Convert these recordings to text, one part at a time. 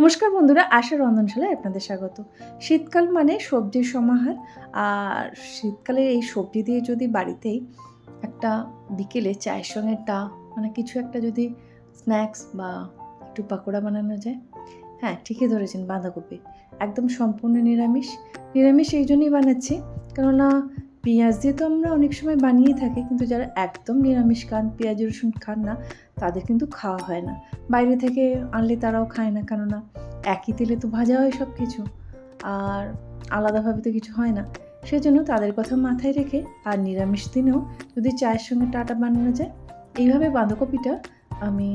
নমস্কার বন্ধুরা, আশা রন্ধনশালায় আপনাদের স্বাগত। শীতকাল মানে সবজির সমাহার, আর শীতকালে এই সবজি দিয়ে যদি বাড়িতেই একটা বিকেলে চায়ের সঙ্গে টা মানে কিছু একটা যদি স্ন্যাক্স বা একটু পাকোড়া বানানো যায় হ্যাঁ ঠিকই ধরেছেন বাঁধাকপি। একদম সম্পূর্ণ নিরামিষ। নিরামিষ এই জন্যই বানাচ্ছি, কেননা পেঁয়াজ দিয়ে তো আমরা অনেক সময় বানিয়েই থাকি, কিন্তু যারা একদম নিরামিষ খান, পেঁয়াজ, রসুন খান না, তাদের কিন্তু খাওয়া হয় না। বাইরে থেকে আনলে তারাও খায় না, কেননা একই তেলে তো ভাজা হয় সব কিছু আর আলাদাভাবে তো কিছু হয় না। সেজন্য তাদের কথা মাথায় রেখে, আর নিরামিষ দিনেও যদি চায়ের সঙ্গে টাটা বানানো যায়, এইভাবে বাঁধাকপিটা আমি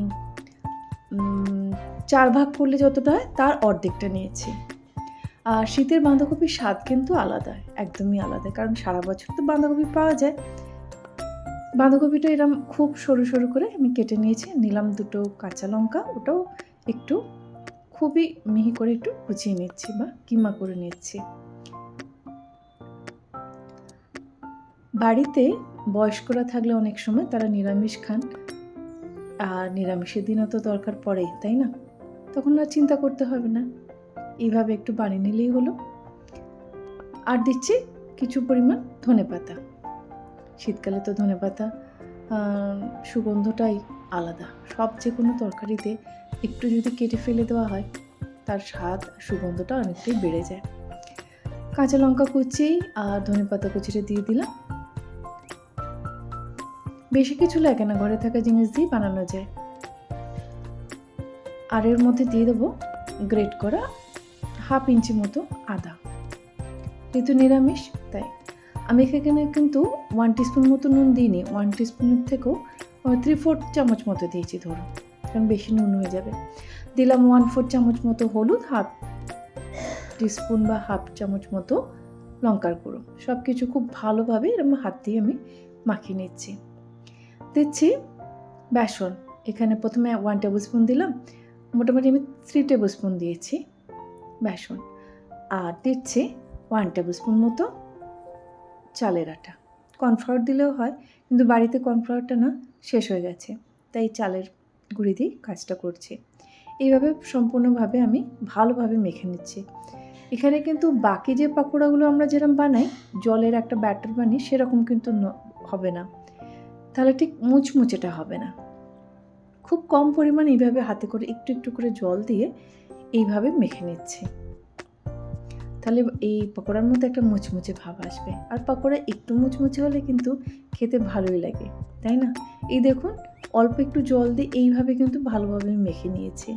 চার ভাগ করলে যতটা হয়, তার অর্ধেকটা নিয়েছি। আর শীতের বাঁধাকপির স্বাদ কিন্তু আলাদা, একদমই আলাদা। কারণ সারা বছর তো বাঁধাকপি পাওয়া যায়। বাঁধাকপিটা এরম খুব সরু সরু করে আমি কেটে নিয়েছি। নিলাম দুটো কাঁচা লঙ্কা, ওটাও একটু খুবই মিহি করে একটু কুচিয়ে নিচ্ছি বা কিমা করে নিচ্ছি। বাড়িতে বয়স্করা থাকলে অনেক সময় তারা নিরামিষ খান। আর নিরামিষের দিনও তো দরকার পড়ে তাই না? তখন আর চিন্তা করতে হবে না। এইভাবে একটু বানিয়ে নিলেই হলো। আর দিচ্ছি কিছু পরিমাণ ধনে পাতা। শীতকালে তো ধনে পাতা সুগন্ধটাই আলাদা। সব যে কোনো তরকারিতে একটু যদি কেটে ফেলে দেওয়া হয়, তার স্বাদ সুগন্ধটা অনেকটাই বেড়ে যায়। কাঁচা লঙ্কা কুচি আর ধনে পাতা কুচিটা দিয়ে দিলাম। বেশি কিছু লাগে না, ঘরে থাকা জিনিস দিয়ে বানানো যায়। আর এর মধ্যে দিয়ে দেবো গ্রেট করা হাফ ইঞ্চি মতো আদা। যেহেতু নিরামিষ, তাই। আমি এখানে কিন্তু ওয়ান টিস্পুন মতো নুন দিইনি ওয়ান টিস্পুনের থেকেও থ্রি ফোর্থ চামচ মতো দিয়েছি ধরুন কারণ বেশি নুন হয়ে যাবে। দিলাম ওয়ান ফোর চামচ মতো হলুদ হাফ টিস্পুন বা হাফ চামচ মতো লঙ্কার গুঁড়ো। সব কিছু খুব ভালোভাবে এরকম হাত দিয়ে আমি মাখিয়ে নিচ্ছি। দিচ্ছি বেসন। এখানে প্রথমে ওয়ান টেবিল স্পুন দিলাম। মোটামুটি আমি থ্রি টেবিল স্পুন দিয়েছি। বেসন। আর দিচ্ছি ওয়ান টেবিল স্পুন মতো চালের আটা। কর্নফ্লাওয়ার দিলেও হয়, কিন্তু বাড়িতে কর্নফ্লাওয়ারটা না, শেষ হয়ে গেছে। তাই চালের গুঁড়ি দিয়ে কাজটা করছি। এইভাবে সম্পূর্ণভাবে আমি ভালোভাবে মেখে নিচ্ছি। এখানে কিন্তু বাকি যে পাকোড়াগুলো আমরা যেরকম বানাই, জলের একটা ব্যাটার বানিয়ে সেরকম কিন্তু হবে না। তাহলে ঠিক মুচমুচেটা হবে না। খুব কম পরিমাণ এইভাবে হাতে করে একটু একটু করে জল দিয়ে এইভাবে মেখে নিচ্ছি। তাহলে এই পকোড়ার মধ্যে একটা মুচমুচে ভাব আসবে। আর পকোড়া একটু মুচমুচে হলে কিন্তু খেতে ভালোই লাগে, তাই না? এই দেখুন, অল্প একটু জল দিয়ে এইভাবে কিন্তু ভালোভাবে মেখে নিয়েছি।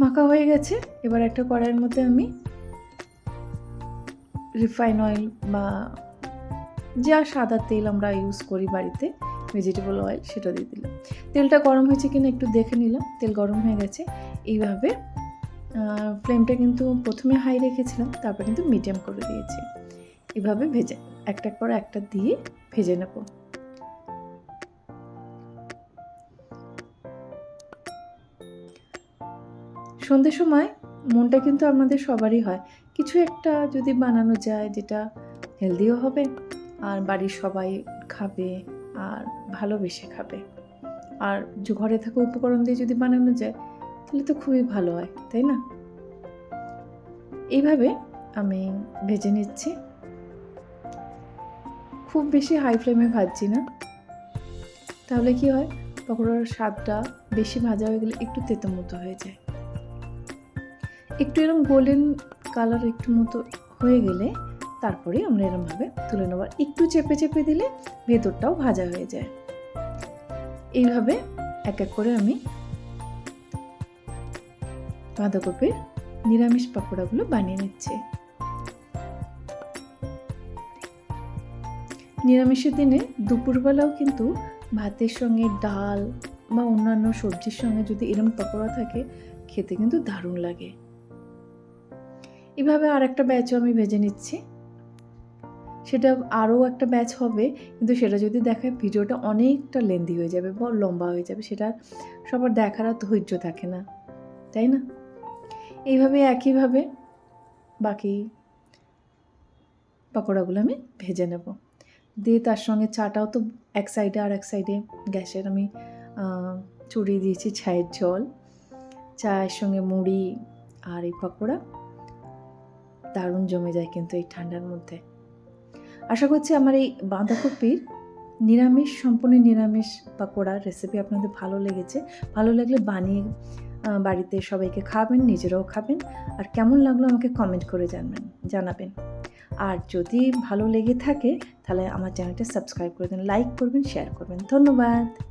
মাখা হয়ে গেছে। এবার একটা কড়াইয়ের মধ্যে আমি রিফাইন অয়েল বা যা সাদা তেল আমরা ইউজ করি বাড়িতে ভেজিটেবল অয়েল সেটা দিয়ে দিলাম। তেলটা গরম হয়েছে কিনা একটু দেখে নিলাম। তেল গরম হয়ে গেছে। এইভাবে ফ্লেমটা কিন্তু প্রথমে হাই রেখেছিলাম, তারপর কিন্তু মিডিয়াম করে দিয়েছি। এভাবে ভেজে, একটা পর একটা দিয়ে ভেজে নেব। সন্ধ্যের সময় মনটা কিন্তু আমাদের সবারই হয়। কিছু একটা যদি বানানো যায়, যেটা হেলদিও হবে, আর বাড়ির সবাই খাবে আর ভালোবেসে খাবে। আর ঘরে থাকা উপকরণ দিয়ে যদি বানানো যায়, তাহলে তো খুবই ভালো হয়, তাই না? এইভাবে আমি ভেজে নিচ্ছি। খুব বেশি হাই ফ্লেমে ভাজছি না। তাহলে কি হয়? পকোড়ার স্বাদটা বেশি ভাজা হয়ে গেলে একটু তেতো মতো হয়ে যায়। একটু এরকম গোল্ডেন কালার একটু মতো হয়ে গেলে তারপরে আমরা এরমভাবে তুলে নেব। আর একটু চেপে চেপে দিলে ভেতরটাও ভাজা হয়ে যায়। এইভাবে এক এক করে আমি বাঁধাকপির নিরামিষ পাকোড়াগুলো বানিয়ে নিচ্ছে। নিরামিষের দিনে দুপুরবেলাও কিন্তু ভাতের সঙ্গে ডাল বা অন্যান্য সবজির সঙ্গে যদি এরম পাকোড়া থাকে, খেতে কিন্তু দারুণ লাগে। এভাবে আর একটা ব্যাচও আমি ভেজে নিচ্ছি। সেটা আরও একটা ম্যাচ হবে। কিন্তু সেটা যদি দেখায়, ভিডিওটা অনেকটা লেন্দি হয়ে যাবে বা লম্বা হয়ে যাবে, সেটা সবার দেখার আর ধৈর্য থাকে না। তাই না? এইভাবে, একইভাবে বাকি পকোড়াগুলো আমি ভেজে নেব। দিয়ে তার সঙ্গে চাটাও তো এক সাইডে আর এক সাইডে গ্যাসের আমি চড়িয়ে দিয়েছি ছায়ের জল, চায়ের সঙ্গে মুড়ি আর এই পকোড়া। দারুণ জমে যায় কিন্তু এই ঠান্ডার মধ্যে। আশা করছি আমার এই বাঁধাকপির নিরামিষ, সম্পূর্ণ নিরামিষ পাকোড়ার রেসিপি আপনাদের ভালো লেগেছে। ভালো লাগলে বানিয়ে বাড়িতে সবাইকে খাবেন, নিজেরাও খাবেন। আর কেমন লাগল আমাকে কমেন্ট করে জানবেন, জানাবেন। আর যদি ভালো লেগে থাকে, তাহলে আমার চ্যানেলটা সাবস্ক্রাইব করে দেন লাইক করবেন শেয়ার করবেন। ধন্যবাদ।